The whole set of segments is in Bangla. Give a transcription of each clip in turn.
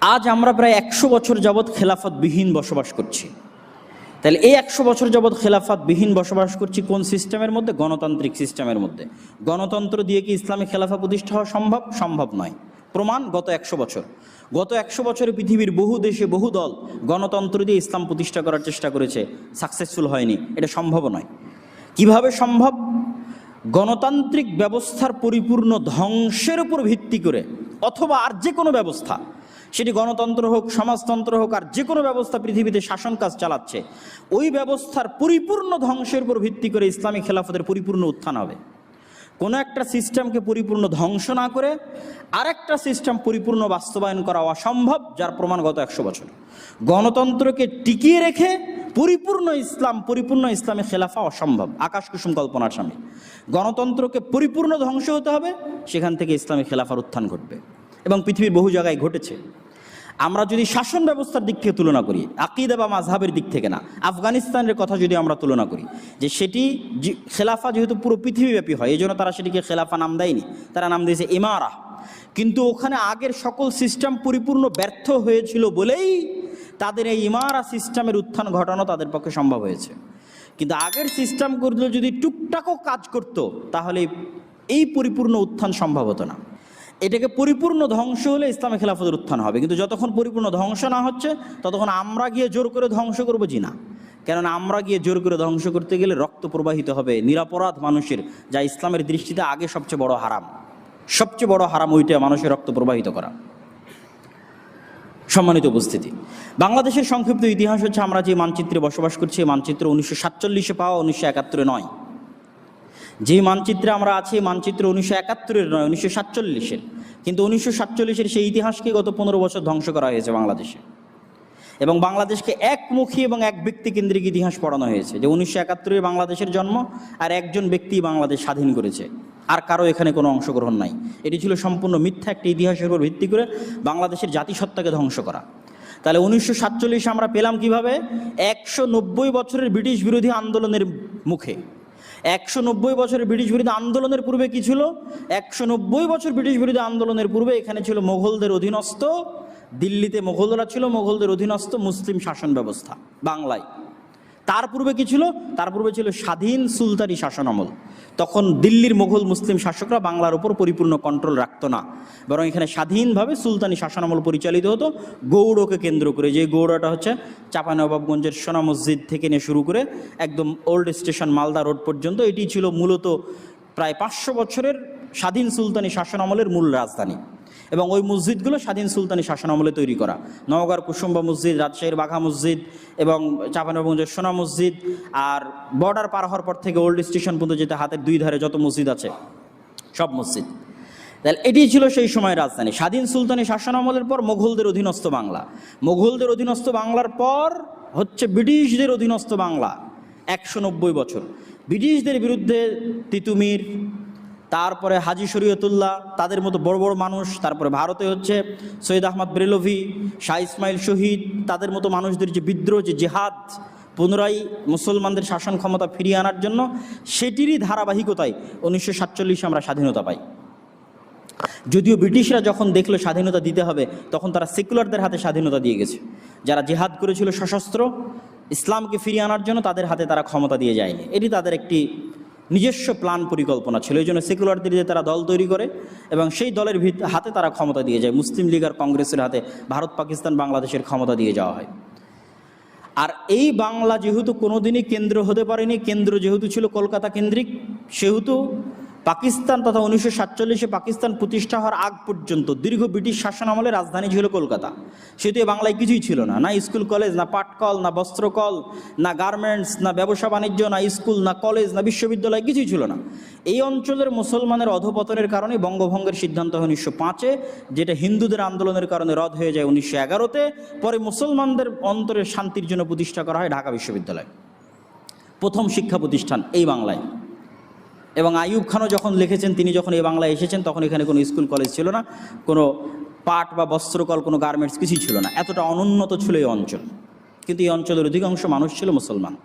আজ আমরা প্রায় একশো বছর যাবৎ খেলাফতবিহীন বসবাস করছি। তাহলে এই একশো বছর যাবৎ খেলাফতবিহীন বসবাস করছি কোন সিস্টেমের মধ্যে? গণতান্ত্রিক সিস্টেমের মধ্যে। গণতন্ত্র দিয়ে কি ইসলামী খেলাফা প্রতিষ্ঠা হওয়া সম্ভব? সম্ভব নয়। প্রমাণ, গত একশো বছর। গত একশো বছরে পৃথিবীর বহু দেশে বহু দল গণতন্ত্র দিয়ে ইসলাম প্রতিষ্ঠা করার চেষ্টা করেছে। সাকসেসফুল হয়নি। এটা সম্ভব নয়। কীভাবে সম্ভব? গণতান্ত্রিক ব্যবস্থার পরিপূর্ণ ধ্বংসের উপর ভিত্তি করে, অথবা আর যে কোনো ব্যবস্থা সেটি গণতন্ত্র হোক, সমাজতন্ত্র হোক আর যে কোনো ব্যবস্থা পৃথিবীতে শাসন কাজ চালাচ্ছে, ওই ব্যবস্থার পরিপূর্ণ ধ্বংসের উপর ভিত্তি করে ইসলামী খেলাফতের পরিপূর্ণ উত্থান হবে। কোনো একটা সিস্টেমকে পরিপূর্ণ ধ্বংস না করে আরেকটা সিস্টেম পরিপূর্ণ বাস্তবায়ন করা অসম্ভব, যার প্রমাণ গত একশো বছর। গণতন্ত্রকে টিকিয়ে রেখে পরিপূর্ণ ইসলাম, পরিপূর্ণ ইসলামে খেলাফা অসম্ভব। আকাশ কুসুম কল্পনার সামনে গণতন্ত্রকে পরিপূর্ণ ধ্বংস হতে হবে, সেখান থেকে ইসলামী খেলাফার উত্থান ঘটবে। এবং পৃথিবীর বহু জায়গায় ঘটেছে। আমরা যদি শাসন ব্যবস্থার দিক থেকে তুলনা করি, আকিদা বা মাঝহাবের দিক থেকে না, আফগানিস্তানের কথা যদি আমরা তুলনা করি, যে সেটি খেলাফা যেহেতু পুরো পৃথিবীব্যাপী হয় এই জন্য তারা সেটিকে খেলাফা নাম দেয়নি, তারা নাম দিয়েছে ইমারা কিন্তু ওখানে আগের সকল সিস্টেম পরিপূর্ণ ব্যর্থ হয়েছিল বলেই তাদের এই ইমারা সিস্টেমের উত্থান ঘটানো তাদের পক্ষে সম্ভব হয়েছে। কিন্তু আগের সিস্টেমগুলো যদি টুকটাকও কাজ করত, তাহলে এই পরিপূর্ণ উত্থান সম্ভব হতো না। এটাকে পরিপূর্ণ ধ্বংস হলে ইসলামী খেলাফতের উত্থান হবে। কিন্তু যতক্ষণ পরিপূর্ণ ধ্বংস না হচ্ছে, ততক্ষণ আমরা গিয়ে জোর করে ধ্বংস করব জি না। কেননা আমরা গিয়ে জোর করে ধ্বংস করতে গেলে রক্ত প্রবাহিত হবে নিরাপরাধ মানুষের, যা ইসলামের দৃষ্টিতে আগে সবচেয়ে বড় হারাম। সবচেয়ে বড় হারাম ওইটা মানুষের রক্ত প্রবাহিত করা। সম্মানিত উপস্থিতি, বাংলাদেশের সংক্ষিপ্ত ইতিহাস হচ্ছে আমরা যে মানচিত্রে বসবাস করছি, এই মানচিত্র উনিশশো সাতচল্লিশে পাওয়া, উনিশশো একাত্তরে নয়। যে মানচিত্রে আমরা আছি মানচিত্র উনিশশো একাত্তরের নয়, উনিশশো সাতচল্লিশের। কিন্তু উনিশশো সাতচল্লিশের সেই ইতিহাসকে গত পনেরো বছর ধ্বংস করা হয়েছে বাংলাদেশে। এবং বাংলাদেশকে একমুখী এবং এক ব্যক্তি কেন্দ্রিক ইতিহাস পড়ানো হয়েছে, যে উনিশশো একাত্তরে বাংলাদেশের জন্ম আর একজন ব্যক্তি বাংলাদেশ স্বাধীন করেছে। আর কারও এখানে কোনো অংশগ্রহণ নাই। এটি ছিল সম্পূর্ণ মিথ্যা একটি ইতিহাসের উপর ভিত্তি করে বাংলাদেশের জাতিসত্তাকে ধ্বংস করা। তাহলে উনিশশো সাতচল্লিশে আমরা পেলাম কীভাবে? একশো নব্বই বছরের ব্রিটিশ বিরোধী আন্দোলনের মুখে। একশো নব্বই বছরের ব্রিটিশ বিরোধী আন্দোলনের পূর্বে কি ছিল? একশো নব্বই বছর ব্রিটিশ বিরোধী আন্দোলনের পূর্বে এখানে ছিল মোঘলদের অধীনস্থ, দিল্লিতে মোঘলরা ছিল, মোঘলদের অধীনস্থ মুসলিম শাসন ব্যবস্থা, বাংলায়। তার পূর্বে কি ছিল? তার পূর্বে ছিল স্বাধীন সুলতানি শাসন আমল তখন দিল্লির মোগল মুসলিম শাসকরা বাংলার উপর পরিপূর্ণ কন্ট্রোল রাখতো না। বরং এখানে স্বাধীনভাবে সুলতানি শাসন আমল পরিচালিত হতো। গৌড়কে কেন্দ্র করে। যে গৌড়টা হচ্ছে চাঁপানবাবগঞ্জের সোনা মসজিদ থেকে নিয়ে শুরু করে একদম ওল্ড স্টেশন মালদা রোড পর্যন্ত, এটি ছিল মূলত প্রায় পাঁচশো বছরের স্বাধীন সুলতানি শাসন আমলের মূল রাজধানী। এবং ওই মসজিদগুলো স্বাধীন সুলতানি শাসন আমলে তৈরি করা। নওগাঁর কুসুম্বা মসজিদ, রাজশাহীর বাঘা মসজিদ এবং চাপানগঞ্জের সোনা মসজিদ আর বর্ডার পার হওয়ার পর থেকে ওল্ড স্টেশন পর্যন্ত যেতে হাতের দুই ধারে যত মসজিদ আছে, সব মসজিদ। তাহলে এটি ছিল সেই সময়ের রাজধানী। স্বাধীন সুলতানি শাসন আমলের পর মোগলদের অধীনস্থ বাংলা। মোগলদের অধীনস্থ বাংলার পর হচ্ছে ব্রিটিশদের অধীনস্থ বাংলা। একশো নব্বই বছর। ব্রিটিশদের বিরুদ্ধে তিতুমির তারপরে হাজি শরীয়তুল্লাহ, তাদের মতো বড় বড় মানুষ, তারপরে ভারতে হচ্ছে সৈয়দ আহমদ ব্রেলভি, শাহ ইসমাইল শহীদ, তাদের মতো মানুষদের যে বিদ্রোহ, যে জেহাদ, পুনরায় মুসলমানদের শাসন ক্ষমতা ফিরিয়ে আনার জন্য, সেটিরই ধারাবাহিকতায় উনিশশো সাতচল্লিশে আমরা স্বাধীনতা পাই। যদিও ব্রিটিশরা যখন দেখল স্বাধীনতা দিতে হবে, তখন তারা সেকুলারদের হাতে স্বাধীনতা দিয়ে গেছে। যারা জেহাদ করেছিল সশস্ত্র, ইসলামকে ফিরিয়ে আনার জন্য তাদের হাতে তারা ক্ষমতা দিয়ে যায়নি। এটি তাদের একটি নিজস্ব প্ল্যান পরিকল্পনা ছিল। এই জন্য সেকুলারদের দিয়ে তারা দল তৈরি করে এবং সেই দলের হাতে তারা ক্ষমতা দিয়ে যায়। মুসলিম লীগ আর কংগ্রেসের হাতে ভারত, পাকিস্তান, বাংলাদেশের ক্ষমতা দিয়ে যাওয়া হয়। আর এই বাংলা যেহেতু কোনোদিনই কেন্দ্র হতে পারেনি, কেন্দ্র যেহেতু ছিল কলকাতা কেন্দ্রিক, সেহেতু পাকিস্তান তথা উনিশশো সাতচল্লিশে পাকিস্তান প্রতিষ্ঠা হওয়ার আগ পর্যন্ত দীর্ঘ ব্রিটিশ শাসন আমলে রাজধানী ছিল কলকাতা। সেহেতু বাংলায় কিছুই ছিল না। না স্কুল, কলেজ, না পাটকল না বস্ত্রকল না গার্মেন্টস, না ব্যবসা বাণিজ্য, না স্কুল, না কলেজ, না বিশ্ববিদ্যালয় কিছুই ছিল না। এই অঞ্চলের মুসলমানের অধপতনের কারণে বঙ্গভঙ্গের সিদ্ধান্ত হয় উনিশশো পাঁচে, যেটা হিন্দুদের আন্দোলনের কারণে রদ হয়ে যায় উনিশশো এগারোতে। পরে মুসলমানদের অন্তরের শান্তির জন্য প্রতিষ্ঠা করা হয় ঢাকা বিশ্ববিদ্যালয়। প্রথম শিক্ষা প্রতিষ্ঠান এই বাংলায়। এবং আইয়ুব খানও যখন লিখেছেন, তিনি যখন এই বাংলায় এসেছেন, তখন এখানে কোনো স্কুল কলেজ ছিল না, কোনো পাট বা বস্ত্রকল, কোনো গার্মেন্টস কিছুই ছিল না। এতটা অনুন্নত ছিল এই অঞ্চল। কিন্তু এই অঞ্চলের অধিকাংশ মানুষ ছিল মুসলমান।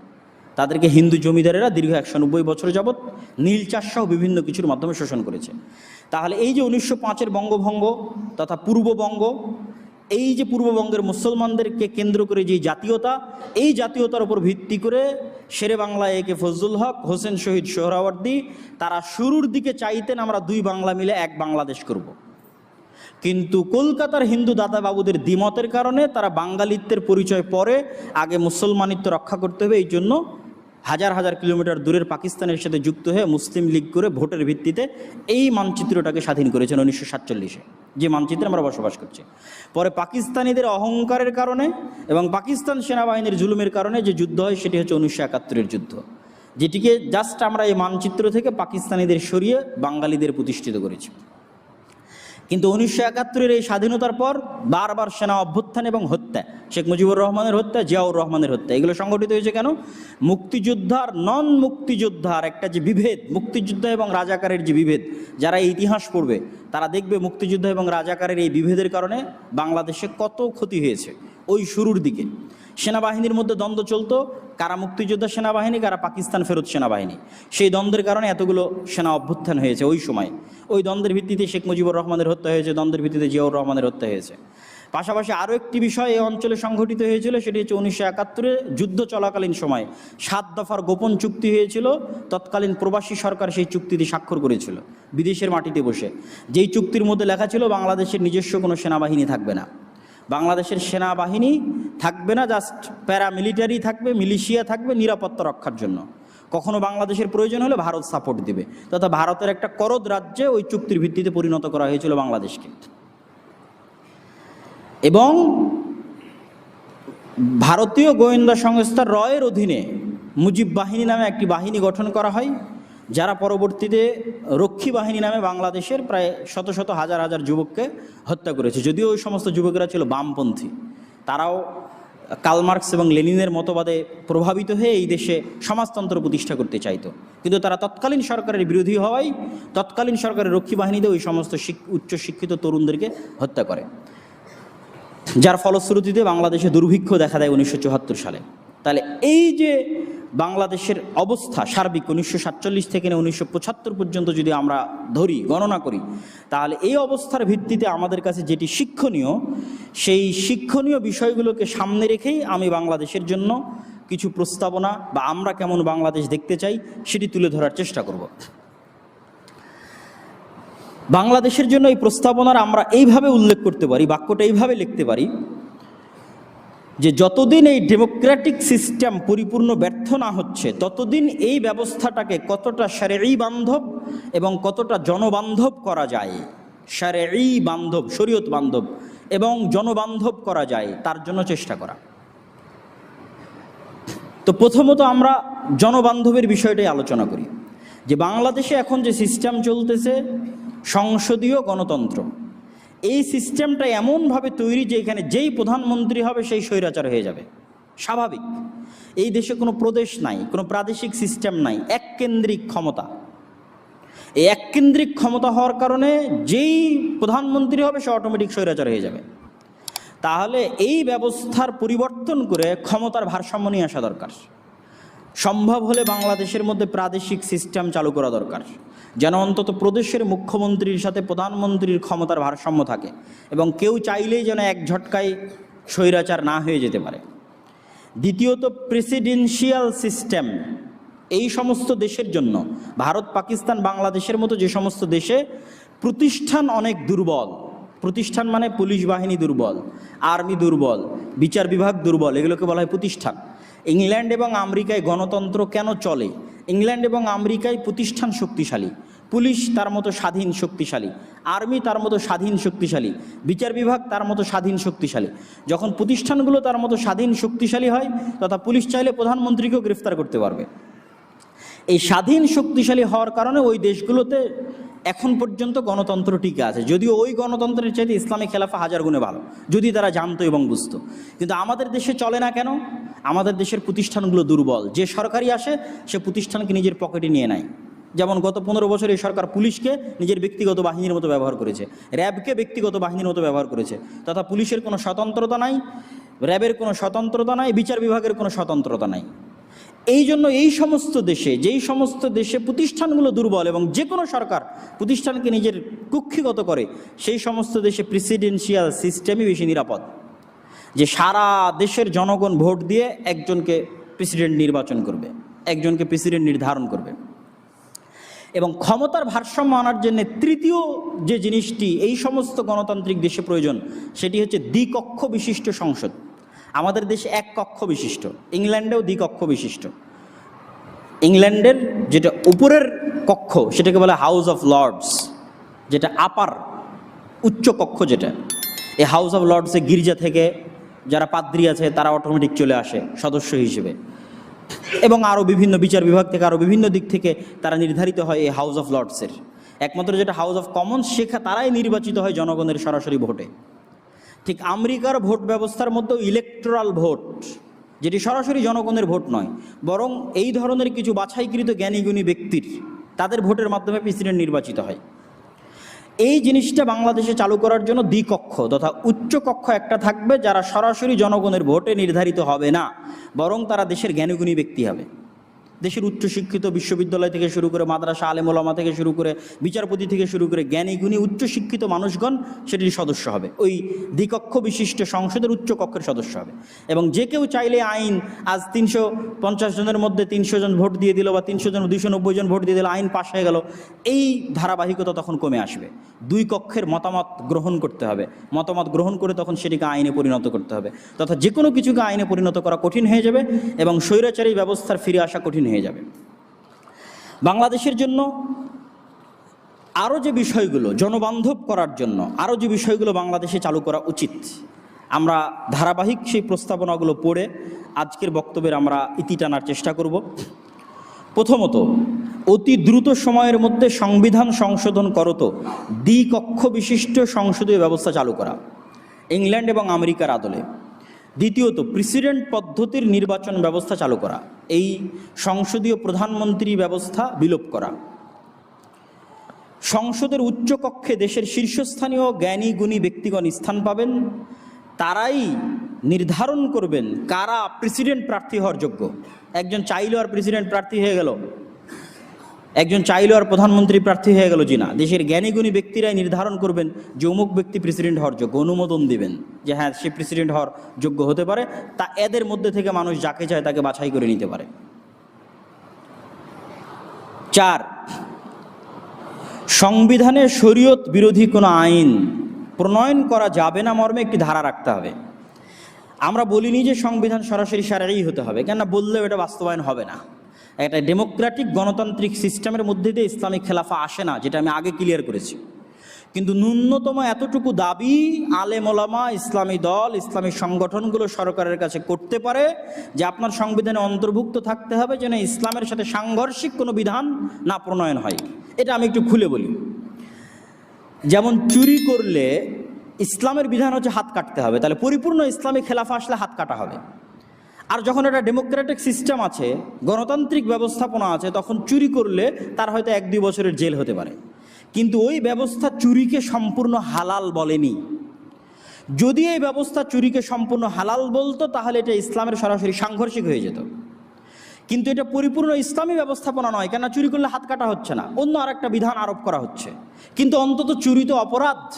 তাদেরকে হিন্দু জমিদারেরা দীর্ঘ একশো নব্বই বছর যাবৎ নীল চাষ সহ বিভিন্ন কিছুর মাধ্যমে শোষণ করেছে। তাহলে এই যে উনিশশো পাঁচের বঙ্গভঙ্গ তথা পূর্ববঙ্গ এই যে পূর্ববঙ্গের মুসলমানদেরকে কেন্দ্র করে যে জাতীয়তা, এই জাতীয়তার উপর ভিত্তি করে শেরে বাংলা একে ফজলুল হক, হোসেন শহীদ সোহরাওয়ার্দী, তারা শুরুর দিকে চাইতেন আমরা দুই বাংলা মিলে এক বাংলাদেশ করব। কিন্তু কলকাতার হিন্দু দাদা বাবুদের দ্বিমতের কারণে তারা বাঙালিত্বের পরিচয় পরে আগে মুসলমানিত্ব রক্ষা করতে হবে, এই জন্য হাজার হাজার কিলোমিটার দূরের পাকিস্তানের সাথে যুক্ত হয়ে মুসলিম লীগ করে ভোটের ভিত্তিতে এই মানচিত্রটাকে স্বাধীন করেছেন উনিশশো সাতচল্লিশে, যে মানচিত্রে আমরা বসবাস করছি। পরে পাকিস্তানিদের অহংকারের কারণে এবং পাকিস্তান সেনাবাহিনীর জুলুমের কারণে যে যুদ্ধ হয় সেটি হচ্ছে উনিশশো একাত্তরের যুদ্ধ। যেটিকে জাস্ট আমরা এই মানচিত্র থেকে পাকিস্তানিদের সরিয়ে বাঙালিদের প্রতিষ্ঠিত করেছি। কিন্তু উনিশশো একাত্তরের এই স্বাধীনতার পর বারবার সেনা অভ্যুত্থান এবং হত্যা শেখ মুজিবুর রহমানের হত্যা, জিয়াউর রহমানের হত্যা। এগুলো সংগঠিত হয়েছে কেন? মুক্তিযোদ্ধার নন মুক্তিযোদ্ধার একটা যে বিভেদ, মুক্তিযোদ্ধা এবং রাজাকারের যে বিভেদ, যারা ইতিহাস পড়বে, তারা দেখবে মুক্তিযুদ্ধ এবং রাজাকারের এই বিভেদের কারণে বাংলাদেশে কত ক্ষতি হয়েছে ওই শুরুর দিকে। সেনাবাহিনীর মধ্যে দ্বন্দ্ব চলতো, কারা মুক্তিযোদ্ধা সেনাবাহিনী, কারা পাকিস্তান ফেরত সেনাবাহিনী। সেই দ্বন্দ্বের কারণে এতগুলো সেনা অভ্যুত্থান হয়েছে ওই সময়। ওই দ্বন্দ্বের ভিত্তিতে শেখ মুজিবুর রহমানের হত্যা হয়েছে, দ্বন্দ্বের ভিত্তিতে জিয়াউর রহমানের হত্যা হয়েছে। পাশাপাশি আরও একটি বিষয় এই অঞ্চলে সংঘটিত হয়েছিল, সেটি হচ্ছে উনিশশো একাত্তরে যুদ্ধ চলাকালীন সময়। সাত দফার গোপন চুক্তি হয়েছিল, তৎকালীন প্রবাসী সরকার সেই চুক্তিতে স্বাক্ষর করেছিল, বিদেশের মাটিতে বসে। যেই চুক্তির মধ্যে লেখা ছিল, বাংলাদেশের নিজস্ব কোনো সেনাবাহিনী থাকবে না। বাংলাদেশের সেনাবাহিনী থাকবে না, জাস্ট প্যারামিলিটারি থাকবে, মিলিশিয়া থাকবে নিরাপত্তা রক্ষার জন্য। কখনো বাংলাদেশের প্রয়োজন হলে ভারত সাপোর্ট দেবে, তথা ভারতের একটা করদ রাজ্যে ওই চুক্তির ভিত্তিতে পরিণত করা হয়েছিল বাংলাদেশকে। এবং ভারতীয় গোয়েন্দা সংস্থা রয়ের অধীনে মুজিব বাহিনী নামে একটি বাহিনী গঠন করা হয়, যারা পরবর্তীতে রক্ষী বাহিনী নামে বাংলাদেশের প্রায় শত শত হাজার হাজার যুবককে হত্যা করেছে। যদিও ওই সমস্ত যুবকেরা ছিল বামপন্থী, তারাও কালমার্কস এবং লেনিনের মতবাদে প্রভাবিত হয়ে এই দেশে সমাজতন্ত্র প্রতিষ্ঠা করতে চাইতো। কিন্তু তারা তৎকালীন সরকারের বিরোধী হওয়ায় তৎকালীন সরকারের রক্ষী বাহিনীতে ওই সমস্ত শিক- উচ্চশিক্ষিত তরুণদেরকে হত্যা করে। যার ফলশ্রুতিতে বাংলাদেশে দুর্ভিক্ষ দেখা দেয় উনিশশো চুয়াত্তর সালে। তাহলে এই যে বাংলাদেশের অবস্থা সার্বিক উনিশশো সাতচল্লিশ থেকে উনিশশো পঁচাত্তর পর্যন্ত যদি আমরা ধরি, গণনা করি, তাহলে এই অবস্থার ভিত্তিতে আমাদের কাছে যেটি শিক্ষণীয়, সেই শিক্ষণীয় বিষয়গুলোকে সামনে রেখেই আমি বাংলাদেশের জন্য কিছু প্রস্তাবনা বা আমরা কেমন বাংলাদেশ দেখতে চাই, সেটি তুলে ধরার চেষ্টা করব। বাংলাদেশের জন্য এই প্রস্তাবনার আমরা এইভাবে উল্লেখ করতে পারি, বাক্যটা এইভাবে লিখতে পারি, যে যতদিন এই ডেমোক্রেটিক সিস্টেম পরিপূর্ণ ব্যর্থ না হচ্ছে, ততদিন এই ব্যবস্থাটাকে কতটা সারেই বান্ধব এবং কতটা জনবান্ধব করা যায়, সারেই বান্ধব, শরীয়ত বান্ধব এবং জনবান্ধব করা যায়, তার জন্য চেষ্টা করা। তো প্রথমত আমরা জনবান্ধবের বিষয়টাই আলোচনা করি, যে বাংলাদেশে এখন যে সিস্টেম চলতেছে সংসদীয় গণতন্ত্র। এই সিস্টেমটা এমনভাবে তৈরি যে এখানে যেই প্রধানমন্ত্রী হবে সেই স্বৈরাচার হয়ে যাবে। স্বাভাবিক। এই দেশে কোনো প্রদেশ নাই, কোনো প্রাদেশিক সিস্টেম নাই, এককেন্দ্রিক ক্ষমতা। এই এককেন্দ্রিক ক্ষমতা হওয়ার কারণে যেই প্রধানমন্ত্রী হবে সে অটোমেটিক স্বৈরাচার হয়ে যাবে। তাহলে এই ব্যবস্থার পরিবর্তন করে ক্ষমতার ভারসাম্য নিয়ে আসা দরকার। সম্ভব হলে বাংলাদেশের মধ্যে প্রাদেশিক সিস্টেম চালু করা দরকার। যেন অন্তত প্রদেশের মুখ্যমন্ত্রীর সাথে প্রধানমন্ত্রীর ক্ষমতার ভারসাম্য থাকে এবং কেউ চাইলেই যেন এক ঝটকায় স্বৈরাচার না হয়ে যেতে পারে। দ্বিতীয়ত প্রেসিডেন্সিয়াল সিস্টেম এই সমস্ত দেশের জন্য, ভারত, পাকিস্তান, বাংলাদেশের মতো যে সমস্ত দেশে প্রতিষ্ঠান অনেক দুর্বল। প্রতিষ্ঠান মানে পুলিশ বাহিনী দুর্বল, আর্মি দুর্বল, বিচার বিভাগ দুর্বল, এগুলোকে বলা হয় প্রতিষ্ঠান। ইংল্যান্ড এবং আমেরিকায় গণতন্ত্র কেন চলে? ইংল্যান্ড এবং আমেরিকায় প্রতিষ্ঠান শক্তিশালী। পুলিশ তার মতো স্বাধীন শক্তিশালী। আর্মি তার মতো স্বাধীন শক্তিশালী। বিচার বিভাগ তার মতো স্বাধীন শক্তিশালী। যখন প্রতিষ্ঠানগুলো তার মতো স্বাধীন শক্তিশালী হয়, তথা পুলিশ চাইলে প্রধানমন্ত্রীকেও গ্রেফতার করতে পারবে। এই স্বাধীন শক্তিশালী হওয়ার কারণে ওই দেশগুলোতে এখন পর্যন্ত গণতন্ত্র টিকে আছে। যদিও ওই গণতন্ত্রের চাইতে ইসলামী খেলাফা হাজার গুণে ভালো। যদি তারা জানতো এবং বুঝতো। কিন্তু আমাদের দেশে চলে না কেন? আমাদের দেশের প্রতিষ্ঠানগুলো দুর্বল। যে সরকারি আসে, সে প্রতিষ্ঠানকে নিজের পকেটে নিয়ে নেয়। যেমন গত পনেরো বছর এই সরকার পুলিশকে নিজের ব্যক্তিগত বাহিনীর মতো ব্যবহার করেছে। র্যাবকে ব্যক্তিগত বাহিনীর মতো ব্যবহার করেছে। তথা পুলিশের কোনো স্বতন্ত্রতা নাই, র্যাবের কোনো স্বতন্ত্রতা নাই, বিচার বিভাগের কোনো স্বতন্ত্রতা নাই। এই জন্য এই সমস্ত দেশে, যেই সমস্ত দেশে প্রতিষ্ঠানগুলো দুর্বল এবং যে কোনো সরকার প্রতিষ্ঠানকে নিজের কুক্ষিগত করে, সেই সমস্ত দেশে প্রেসিডেন্সিয়াল সিস্টেমই বেশি নিরাপদ। যে সারা দেশের জনগণ ভোট দিয়ে একজনকে প্রেসিডেন্ট নির্বাচন করবে, একজনকে প্রেসিডেন্ট নির্ধারণ করবে। এবং ক্ষমতার ভারসাম্য আনার জন্য তৃতীয় যে জিনিসটি, এই সমস্ত গণতান্ত্রিক দেশে প্রয়োজন, সেটি হচ্ছে দ্বিকক্ষ বিশিষ্ট সংসদ। আমাদের দেশে এক কক্ষ বিশিষ্ট, ইংল্যান্ডেও দ্বিকক্ষ বিশিষ্ট। ইংল্যান্ডের যেটা উপরের কক্ষ, সেটাকে বলে হাউস অফ লর্ডস যেটা আপার উচ্চ কক্ষ যেটা। এই হাউস অফ লর্ডসে গির্জা থেকে যারা পাদ্রী আছে, তারা অটোমেটিক চলে আসে, সদস্য হিসেবে। এবং আরও বিভিন্ন বিচার বিভাগ থেকে আরও বিভিন্ন দিক থেকে তারা নির্ধারিত হয় এই হাউস অফ লর্ডসের একমাত্র যেটা হাউস অফ কমন্স শেখা তারাই নির্বাচিত হয় জনগণের সরাসরি ভোটে। ঠিক আমেরিকার ভোট ব্যবস্থার মধ্যেও ইলেকট্রাল ভোট যেটি সরাসরি জনগণের ভোট নয়, বরং এই ধরনের কিছু বাছাইকৃত জ্ঞানীগুণী ব্যক্তির, তাদের ভোটের মাধ্যমে প্রেসিডেন্ট নির্বাচিত হয়। এই জিনিসটা বাংলাদেশে চালু করার জন্য দ্বিকক্ষ তথা উচ্চ কক্ষ একটা থাকবে যারা সরাসরি জনগণের ভোটে নির্ধারিত হবে না, বরং তারা দেশের জ্ঞানীগুণী ব্যক্তি হবে। দেশের উচ্চশিক্ষিত বিশ্ববিদ্যালয় থেকে শুরু করে মাদ্রাসা আলেমোলামা থেকে শুরু করে বিচারপতি থেকে শুরু করে জ্ঞানী গুণী উচ্চশিক্ষিত মানুষগণ সেটির সদস্য হবে। ওই দ্বিকক্ষ বিশিষ্ট সংসদের উচ্চ কক্ষের সদস্য হবে। এবং যে কেউ চাইলে আইন আজ তিনশো পঞ্চাশ জনের মধ্যে তিনশো জন ভোট দিয়ে দিল বা তিনশো জন, দুইশো নব্বই জন ভোট দিয়ে দিল আইন পাশ হয়ে গেল, এই ধারাবাহিকতা তখন কমে আসবে। দুই কক্ষের মতামত গ্রহণ করতে হবে। মতামত গ্রহণ করে তখন সেটিকে আইনে পরিণত করতে হবে। তথা যে কোনো কিছুকে আইনে পরিণত করা কঠিন হয়ে যাবে এবং স্বৈরাচারী ব্যবস্থার ফিরে আসা কঠিন হয়ে যাবে। বাংলাদেশের জন্য আরও যে বিষয়গুলো জনবান্ধব করার জন্য আরও যে বিষয়গুলো বাংলাদেশে চালু করা উচিত, আমরা ধারাবাহিক সেই প্রস্তাবনাগুলো পড়ে আজকের বক্তব্যের আমরা ইতি টানার চেষ্টা করব। প্রথমত, অতি দ্রুত সময়ের মধ্যে সংবিধান সংশোধন করত দ্বিকক্ষ বিশিষ্ট সংসদীয় ব্যবস্থা চালু করা, ইংল্যান্ড এবং আমেরিকার আদলে। দ্বিতীয়ত প্রেসিডেন্ট পদ্ধতির নির্বাচন ব্যবস্থা চালু করা, এই সংসদীয় প্রধানমন্ত্রী ব্যবস্থা বিলোপ করা। সংসদের উচ্চকক্ষে দেশের শীর্ষস্থানীয় জ্ঞানী, গুণী ব্যক্তিগণ স্থান পাবেন, তারাই নির্ধারণ করবেন কারা প্রেসিডেন্ট প্রার্থী হওয়ার যোগ্য। একজন চাইলো আর প্রেসিডেন্ট প্রার্থী হয়ে গেল। একজন চাইলো আর প্রধানমন্ত্রী প্রার্থী হয়ে গেল জিনা। দেশের জ্ঞানীগুণী ব্যক্তিরাই নির্ধারণ করবেন যে অমুক ব্যক্তি প্রেসিডেন্ট হওয়ার যোগ্য, অনুমোদন দিবেন যে হ্যাঁ সে প্রেসিডেন্ট হওয়ার যোগ্য হতে পারে। তা এদের মধ্যে থেকে মানুষ যাকে চায় তাকে বাছাই করে নিতে পারে। চার, সংবিধানে শরীয়ত বিরোধী কোনো আইন প্রণয়ন করা যাবে না মর্মে একটি ধারা রাখতে হবে। আমরা বলিনি যে সংবিধান সরাসরি সারাই হতে হবে, কেননা বললেও এটা বাস্তবায়ন হবে না। একটা ডেমোক্রেটিক গণতান্ত্রিক সিস্টেমের মধ্যে দিয়ে ইসলামিক খেলাফা আসে না, যেটা আমি আগে ক্লিয়ার করেছি। কিন্তু ন্যূনতম এতটুকু দাবি আলেমোলামা ইসলামী দল, ইসলামী সংগঠনগুলো সরকারের কাছে করতে পারে যে আপনার সংবিধানে অন্তর্ভুক্ত থাকতে হবে যেন ইসলামের সাথে সাংঘর্ষিক কোনো বিধান না প্রণয়ন হয়। এটা আমি একটু খুলে বলি। যেমন চুরি করলে ইসলামের বিধান হচ্ছে হাত কাটতে হবে, তাহলে পরিপূর্ণ ইসলামী খেলাফা আসলে হাত কাটা হবে। আর যখন একটা ডেমোক্রেটিক সিস্টেম আছে, গণতান্ত্রিক ব্যবস্থাপনা আছে, তখন চুরি করলে তার হয়তো এক দুই বছরের জেল হতে পারে। কিন্তু ওই ব্যবস্থা চুরিকে সম্পূর্ণ হালাল বলেনি। যদি এই ব্যবস্থা চুরিকে সম্পূর্ণ হালাল বলতো, তাহলে এটা ইসলামের সরাসরি সাংঘর্ষিক হয়ে যেত। কিন্তু এটা পরিপূর্ণ ইসলামী ব্যবস্থাপনা নয় কেন চুরি করলে হাত কাটা হচ্ছে না। অন্য আরেকটা বিধান আরোপ করা হচ্ছে। কিন্তু অন্তত চুরি তো অপরাধ।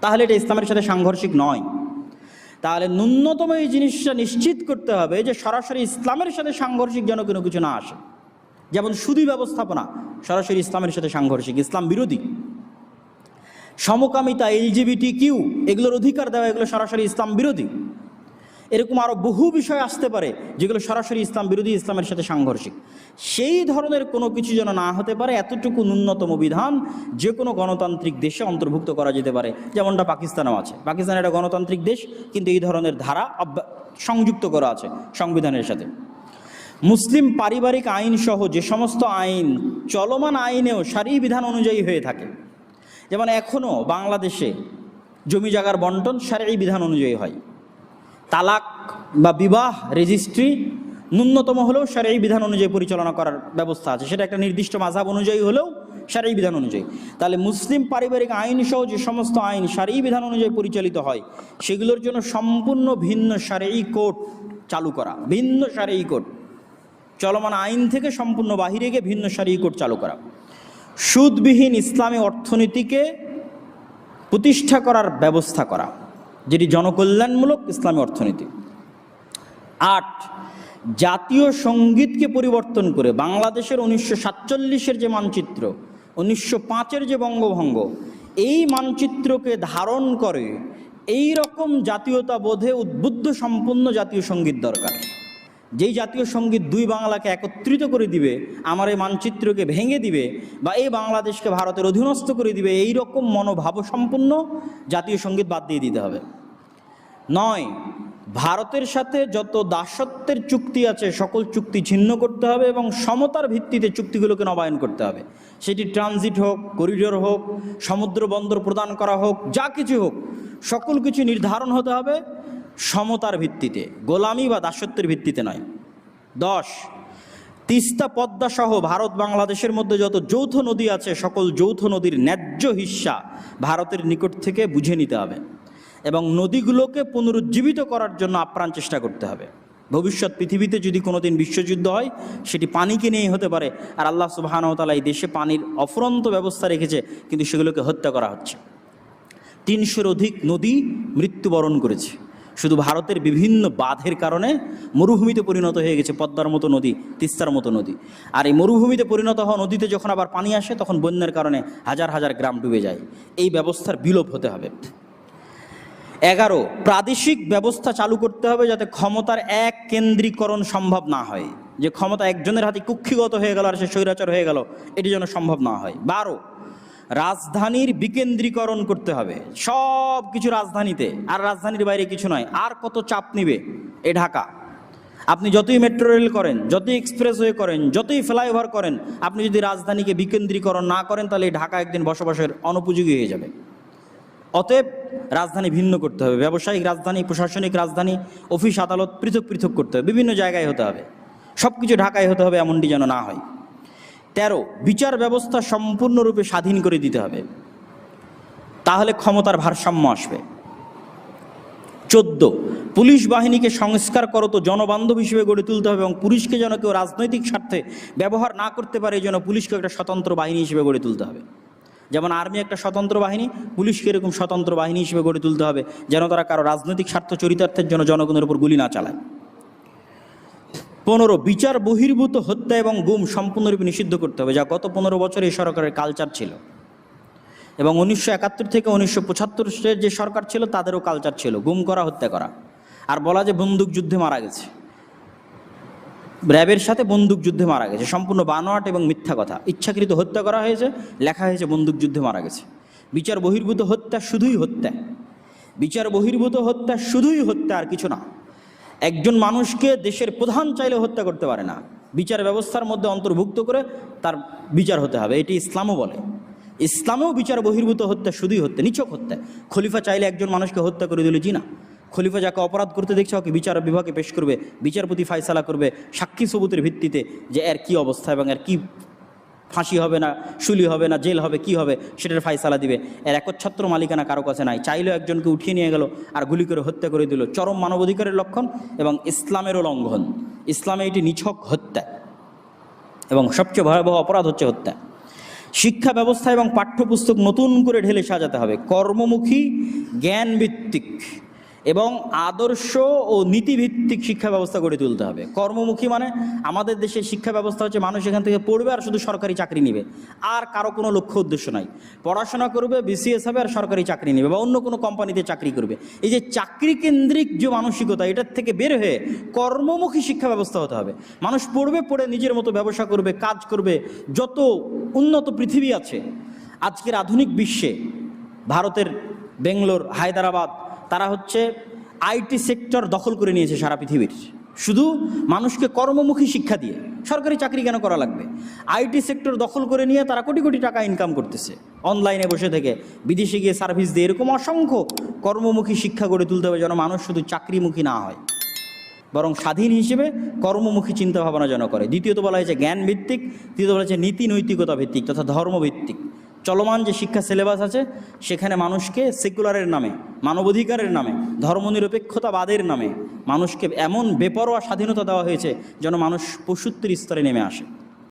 তাহলে এটা ইসলামের সাথে সাংঘর্ষিক নয়। তাহলে ন্যূনতম এই জিনিসটা নিশ্চিত করতে হবে যে সরাসরি ইসলামের সাথে সাংঘর্ষিক যেন কোনো কিছু না আসে। যেমন সুদী ব্যবস্থাপনা সরাসরি ইসলামের সাথে সাংঘর্ষিক, ইসলাম বিরোধী। সমকামিতা এলজিবিটি কিউ এগুলোর অধিকার দেওয়া, এগুলো সরাসরি ইসলাম বিরোধী। এরকম আরও বহু বিষয় আসতে পারে, যেগুলো সরাসরি ইসলাম, বিরোধী ইসলামের সাথে সাংঘর্ষিক। সেই ধরনের কোনো কিছু যেন না হতে পারে, এতটুকু ন্যূনতম বিধান যে কোনো গণতান্ত্রিক দেশে অন্তর্ভুক্ত করা যেতে পারে। যেমনটা পাকিস্তানেও আছে। পাকিস্তান একটা গণতান্ত্রিক দেশ, কিন্তু এই ধরনের ধারা সংযুক্ত করা আছে সংবিধানের সাথে। মুসলিম পারিবারিক আইন সহ যে সমস্ত আইন, চলমান আইনেও সারি বিধান অনুযায়ী হয়ে থাকে। যেমন এখনও বাংলাদেশে জমি জাগার বন্টন সারি বিধান অনুযায়ী হয়। তালাক বা বিবাহ রেজিস্ট্রি ন্যূনতম হলেও এই বিধান অনুযায়ী পরিচালনা করার ব্যবস্থা আছে। সেটা একটা নির্দিষ্ট মাঝাব অনুযায়ী হলেও সারি বিধান অনুযায়ী। তাহলে মুসলিম পারিবারিক আইন সহ যে সমস্ত আইন সারি বিধান অনুযায়ী পরিচালিত হয়, সেগুলোর জন্য সম্পূর্ণ ভিন্ন সারি কোড চালু করা। ভিন্ন সারি কোড। চলমান আইন থেকে সম্পূর্ণ বাহিরে গিয়ে ভিন্ন সারি কোড চালু করা। সুদবিহীন ইসলামী অর্থনীতিকে প্রতিষ্ঠা করার ব্যবস্থা করা। যেটি জনকল্যাণমূলক ইসলামী অর্থনীতি। আট, জাতীয় সঙ্গীতকে পরিবর্তন করে বাংলাদেশের উনিশশো সাতচল্লিশের যে মানচিত্র, উনিশশো পাঁচের যে বঙ্গভঙ্গ, এই মানচিত্রকে ধারণ করে এই রকম জাতীয়তা বোধে উদ্বুদ্ধ সম্পন্ন জাতীয় সংগীত দরকার। যেই জাতীয় সংগীত দুই বাংলাকে একত্রিত করে দিবে, আমার এই মানচিত্রকে ভেঙে দিবে বা এই বাংলাদেশকে ভারতের অধীনস্থ করে দিবে এই রকম মনোভাব সম্পন্ন জাতীয় সংগীত বাদ দিয়ে দিতে হবে। নয়, ভারতের সাথে যত দাসত্বের চুক্তি আছে, সকল চুক্তি ছিন্ন করতে হবে এবং সমতার ভিত্তিতে চুক্তিগুলোকে নবায়ন করতে হবে। সেটি ট্রানজিট হোক, করিডোর হোক, সমুদ্র বন্দর প্রদান করা হোক, যা কিছু হোক, সকল কিছু নির্ধারণ হতে হবে। সমতার ভিত্তিতে, গোলামি বা দাসত্বের ভিত্তিতে নয়। দশ, তিস্তা পদ্মা সহ ভারত বাংলাদেশের মধ্যে যত যৌথ নদী আছে, সকল যৌথ নদীর ন্যায্য হিস্সা ভারতের নিকট থেকে বুঝে নিতে হবে এবং নদীগুলোকে পুনরুজ্জীবিত করার জন্য আপ্রাণ চেষ্টা করতে হবে। ভবিষ্যৎ পৃথিবীতে যদি কোনো দিন বিশ্বযুদ্ধ হয়, সেটি পানিকে নিয়েই হতে পারে। আর আল্লাহ সুবাহানতালা এই দেশে পানির অফুরন্ত ব্যবস্থা রেখেছে, কিন্তু সেগুলোকে হত্যা করা হচ্ছে। তিনশোর অধিক নদী মৃত্যুবরণ করেছে। শুধু ভারতের বিভিন্ন বাঁধের কারণে মরুভূমিতে পরিণত হয়ে গেছে পদ্মার মতো নদী, তিস্তার মতো নদী। আর এই মরুভূমিতে পরিণত হওয়া নদীতে যখন আবার পানি আসে, তখন বন্যার কারণে হাজার হাজার গ্রাম ডুবে যায়। এই ব্যবস্থার বিলোপ হতে হবে। এগারো, প্রাদেশিক ব্যবস্থা চালু করতে হবে যাতে ক্ষমতার এক কেন্দ্রীকরণ সম্ভব না হয়। যে ক্ষমতা একজনের হাতে কুক্ষিগত হয়ে গেল আর সে স্বৈরাচার হয়ে গেল, এটি যেন সম্ভব না হয়। বারো রাজধানীর বিকেন্দ্রীকরণ করতে হবে। সব কিছু রাজধানীতে। আর রাজধানীর বাইরে কিছু নয়। আর কত চাপ নিবে এ ঢাকা। আপনি যতই মেট্রো রেল করেন, যতই এক্সপ্রেসওয়ে করেন, যতই ফ্লাইওভার করেন, আপনি যদি রাজধানীকে বিকেন্দ্রীকরণ না করেন, তাহলে ঢাকা একদিন বসবাসের অনুপযোগী হয়ে যাবে। অতএব রাজধানী ভিন্ন করতে হবে। ব্যবসায়িক রাজধানী, প্রশাসনিক রাজধানী, অফিস আদালত পৃথক পৃথক করতে হবে। বিভিন্ন জায়গায় হতে হবে। সব কিছু ঢাকায় হতে হবে, এমনটি যেন না হয়। তেরো, বিচার ব্যবস্থা সম্পূর্ণরূপে স্বাধীন করে দিতে হবে। তাহলে ক্ষমতার ভারসাম্য আসবে। চোদ্দ, পুলিশ বাহিনীকে সংস্কার করত জনবান্ধব হিসেবে গড়ে তুলতে হবে এবং পুলিশকে যেন কেউ রাজনৈতিক স্বার্থে ব্যবহার না করতে পারে, এই জন্য পুলিশকে একটা স্বতন্ত্র বাহিনী হিসেবে গড়ে তুলতে হবে। যেমন আর্মি একটা স্বতন্ত্র বাহিনী, পুলিশকে এরকম স্বতন্ত্র বাহিনী হিসেবে গড়ে তুলতে হবে যেন তারা কারও রাজনৈতিক স্বার্থ চরিতার্থের জন্য জনগণের উপর গুলি না চালায়। পনেরো বিচার বহির্ভূত হত্যা এবং গুম সম্পূর্ণরূপে নিষিদ্ধ করতে হবে, যা গত পনেরো বছর এই সরকারের কালচার ছিল। এবং উনিশশো একাত্তর থেকে উনিশশো পঁচাত্তর যে সরকার ছিল, তাদেরও কালচার ছিল, গুম করা, হত্যা করা। আর বলা যে বন্দুক যুদ্ধে মারা গেছে। র্যাবের সাথে বন্দুক যুদ্ধে মারা গেছে। সম্পূর্ণ বানোয়াট এবং মিথ্যা কথা। ইচ্ছাকৃত হত্যা করা হয়েছে, লেখা হয়েছে বন্দুক যুদ্ধে মারা গেছে। বিচার বহির্ভূত হত্যা শুধুই হত্যা। বিচার বহির্ভূত হত্যা শুধুই হত্যা আর কিছু না। একজন মানুষকে দেশের প্রধান চাইলে হত্যা করতে পারে না। বিচার ব্যবস্থার মধ্যে অন্তর্ভুক্ত করে তার বিচার হতে হবে। এটি ইসলামও বলে। ইসলামেও বিচার বহির্ভূত হত্যা, শুধুই হত্যা নিচক হত্যা। খলিফা চাইলে একজন মানুষকে হত্যা করে দিলে জি না খলিফা যাকে অপরাধ করতে দেখছে, ওকে বিচার বিভাগে পেশ করবে। বিচারপতি ফায়সালা করবে সাক্ষী সবুতের ভিত্তিতে যে এর কি অবস্থা এবং এর কি ফাঁসি হবে না, শুলি হবে না, জেল হবে, কি হবে, সেটার ফায়সালা দিবে। এর একচ্ছত্র মালিকানা কারও কাছে নাই। চাইলেও একজনকে উঠিয়ে নিয়ে গেল আর গুলি করে হত্যা করে দিল। চরম মানবাধিকারের লক্ষণ এবং ইসলামেরও লঙ্ঘন। ইসলামে এটি নিছক হত্যা এবং সবচেয়ে ভয়াবহ অপরাধ হচ্ছে হত্যা। শিক্ষা ব্যবস্থা এবং পাঠ্যপুস্তক নতুন করে ঢেলে সাজাতে হবে। কর্মমুখী, জ্ঞানভিত্তিক। এবং আদর্শ ও নীতিভিত্তিক শিক্ষা ব্যবস্থা গড়ে তুলতে হবে। কর্মমুখী মানে আমাদের দেশের শিক্ষা ব্যবস্থা হচ্ছে মানুষ এখান থেকে পড়বে আর শুধু সরকারি চাকরি নেবে। আর কারও কোনো লক্ষ্য উদ্দেশ্য নাই। পড়াশোনা করবে বিসিএস হবে আর সরকারি চাকরি নেবে বা অন্য কোনো কোম্পানিতে চাকরি করবে। এই যে চাকরি কেন্দ্রিক যে মানসিকতা, এটার থেকে বের হয়ে কর্মমুখী শিক্ষা ব্যবস্থা হতে হবে। মানুষ পড়বে, পড়ে নিজের মতো ব্যবসা করবে, কাজ করবে, যত উন্নত পৃথিবী আছে। আজকের আধুনিক বিশ্বে ভারতের বেঙ্গলোর, হায়দ্রাবাদ তারা হচ্ছে আইটি সেক্টর দখল করে নিয়েছে সারা পৃথিবীর। শুধু মানুষকে কর্মমুখী শিক্ষা দিয়ে সরকারি চাকরি কেন করা লাগবে? আইটি সেক্টর দখল করে নিয়ে তারা কোটি কোটি টাকা ইনকাম করতেছে। অনলাইনে বসে থেকে বিদেশে গিয়ে সার্ভিস দিয়ে এরকম অসংখ্য কর্মমুখী শিক্ষা গড়ে তুলতে হবে যেন মানুষ শুধু চাকরিমুখী না হয়। বরং স্বাধীন হিসেবে কর্মমুখী চিন্তা ভাবনা যেন করে। দ্বিতীয়ত বলা হয়েছে জ্ঞান ভিত্তিক তৃতীয়ত বলা হয়েছে নীতি নৈতিকতা ভিত্তিক তথা ধর্মভিত্তিক। চলমান যে শিক্ষা সিলেবাস আছে, সেখানে মানুষকে সেকুলারের নামে, মানবাধিকারের নামে, ধর্মনিরপেক্ষতাবাদের নামে মানুষকে এমন বেপরোয়া স্বাধীনতা দেওয়া হয়েছে যেন মানুষ পশুত্বের স্তরে নেমে আসে।